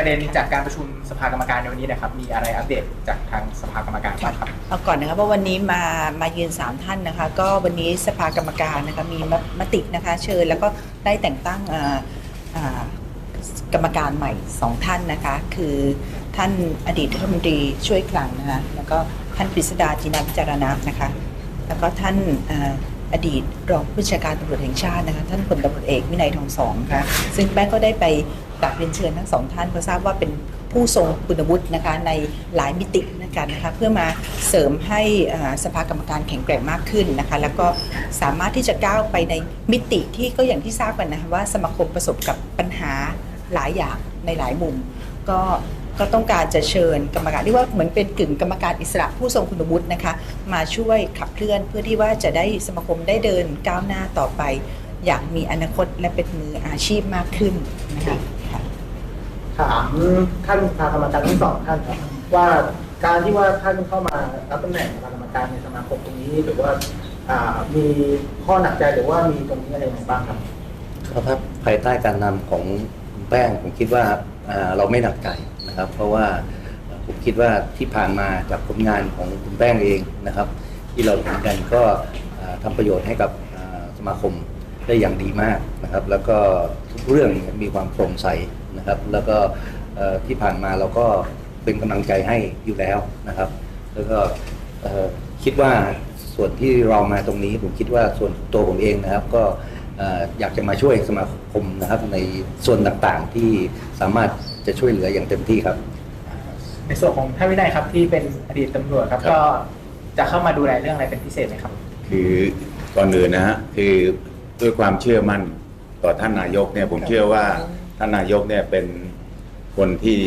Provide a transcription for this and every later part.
ประเด็นจากการประชุมสภากรรมการในวันนี้นะครับ มีอะไรอัปเดตจากทางสภากรรมการบ้างครับ เอาก่อนนะคะเพราวันนี้มามายืน 3 ท่านนะคะ ก็วันนี้สภากรรมการนะคะมีมมตินะคะเชิญแล้วก็ได้แต่งตั้งอ่าอ่ากรรมการใหม่ 2 ท่านนะคะ คือท่านอดีตรัฐมนตรีช่วยคลังนะคะแล้วก็ท่านกฤษดาจินาพิจารณะนะคะ แล้วก็ท่านอ่าอดีตรองผู้บัญชาการตำรวจแห่งชาตินะคะท่านพลตำรวจเอกวินัยทองสองค่ะซึ่งแป้งก็ได้ไป กราบเรียนเชิญทั้งสองท่านเพราะทราบว่าเป็นผู้ทรงคุณวุฒินะคะในหลายมิติด้วยกันนะคะเพื่อมาเสริมให้สภากรรมการแข็งแกร่งมากขึ้นนะคะแล้วก็สามารถที่จะก้าวไปในมิติที่ก็อย่างที่ทราบกันนะคะว่าสมาคมประสบกับปัญหาหลายอย่างในหลายมุม ก็ก็ต้องการจะเชิญกรรมการที่ว่าเหมือนเป็นกึ่งกรรมการอิสระผู้ทรงคุณวุฒินะคะมาช่วยขับเคลื่อนเพื่อที่ว่าจะได้สมาคมได้เดินก้าวหน้าต่อไป อย่างมีอนาคตและเป็นมืออาชีพมากขึ้นนะคะ ถามท่านสภากรรมการทั้งสองท่านครับว่าการที่ว่าท่านเข้ามารับตำแหน่งประธานกรรมการในสมาคมตรงนี้หรือว่ามีข้อหนักใจหรือว่ามีตรงนี้อะไรบ้างครับครับภายใต้การนำของคุณแป้งผมคิดว่าเราไม่หนักใจนะครับ เพราะว่าผมคิดว่าที่ผ่านมาจากผลงานของคุณแป้งเองนะครับ ที่เราเห็นกันก็อ่าทำประโยชน์ให้กับสมาคม ได้อย่างดีมากนะครับ แล้วก็ทุกเรื่องเนี่ยมีความโปร่งใสนะครับ แล้วก็เอ่อที่ผ่านมาเราก็เป็นกำลังใจให้อยู่แล้วนะครับ แล้วก็เอ่อคิดว่าส่วนที่เรามาตรงนี้ผมคิดว่าส่วนตัวผมเองนะครับ ก็เอ่ออยากจะมาช่วยสมาคมนะครับ ในส่วนต่างๆที่สามารถจะช่วยเหลืออย่างเต็มที่ครับ ในส่วนของท่านวินัยครับที่เป็นอดีตตำรวจครับครับก็จะเข้ามาดูแลเรื่องอะไรเป็นพิเศษไหมครับ คือก่อนอื่นนะฮะคือ ด้วยความเชื่อมั่นต่อท่านนายกเนี่ยผมเชื่อว่าท่านนายกเนี่ยเป็นคนที่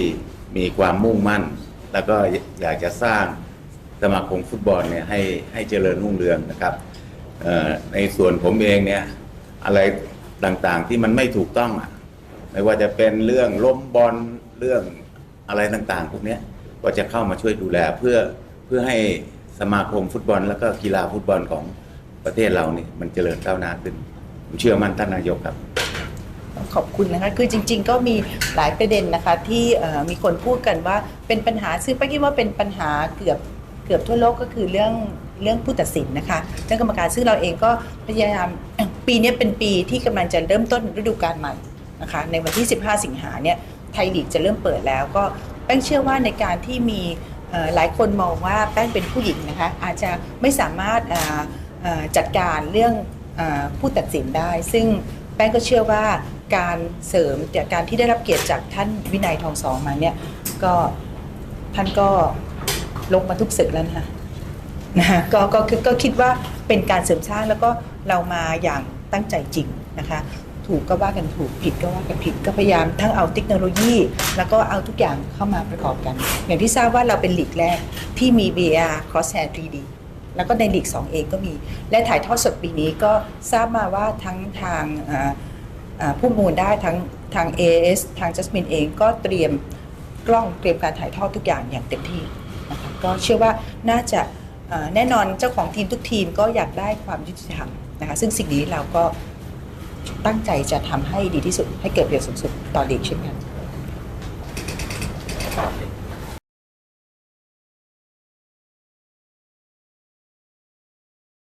มีความมุ่งมั่น แล้วก็อยากจะสร้างสมาคมฟุตบอลเนี่ยให้ให้เจริญรุ่งเรืองนะครับเอ่อในส่วนผมเองเนี่ยอะไรต่างๆที่มันไม่ถูกต้องอะไม่ว่าจะเป็นเรื่องล้มบอลเรื่องอะไรต่างๆพวกเนี้ยก็จะเข้ามาช่วยดูแลเพื่อเพื่อให้สมาคมฟุตบอล แล้วก็กีฬาฟุตบอลของประเทศเราเนี่ยมันเจริญก้าวหน้าขึ้นผม เชื่อมั่นท่านนายกครับ ขอบคุณนะคะ คือจริง ๆ ก็มีหลายประเด็นนะคะ ที่เอ่อมีคนพูดกันว่าเป็นปัญหาซึ่งป้าคิดว่าเป็นปัญหาเกือบเกือบทั่วโลกก็คือเรื่องเรื่องผู้ตัดสินนะคะเรื่องกรรมการซึ่งเราเองก็พยายาม ปีนี้เป็นปีที่กำลังจะเริ่มต้นฤดูกาลใหม่นะคะ ในวันที่ 15 สิงหาเนี่ยไทยลีกจะเริ่มเปิดแล้ว ก็แป้งเชื่อว่าในการที่มีเอ่อหลายคนมองว่าแป้งเป็นผู้หญิงนะคะอาจจะไม่สามารถอ่าเอ่อจัดการเรื่อง ผู้ตัดสินได้ ซึ่งแป้งก็เชื่อว่าการเสริมจากการที่ได้รับเกียรติจากท่านวินัยทองสองมาเนี่ยก็ท่านก็ลงมาทุกศึกแล้วนะคะนะคะก็ก็ก็ก็คิดว่าเป็นการเสริมสร้างแล้วก็เรามาอย่างตั้งใจจริงนะคะถูกก็ว่ากันถูกผิดก็ว่ากันผิดก็พยายามทั้งเอาเทคโนโลยี แล้วก็เอาทุกอย่างเข้ามาประกอบกัน อย่างที่ทราบว่าเราเป็นหลีกแรกที่มี VR Crosshair 3D แล้วก็ในลีก2เองก็มี และถ่ายทอดสดปีนี้ก็ทราบมาว่าทั้งทางผู้มูลได้ทั้งทาง AS ทาง Jasmine เองก็เตรียมกล้องเตรียมการถ่ายทอดทุกอย่างอย่างเต็มที่นะคะก็เชื่อว่าน่าจะแน่นอนเจ้าของทีมทุกทีมก็อยากได้ความยุติธรรมนะคะซึ่งสิ่งนี้เราก็ตั้งใจจะทำให้ดีที่สุดให้เกิดประโยชน์สูงสุดต่อลีกเช่นกัน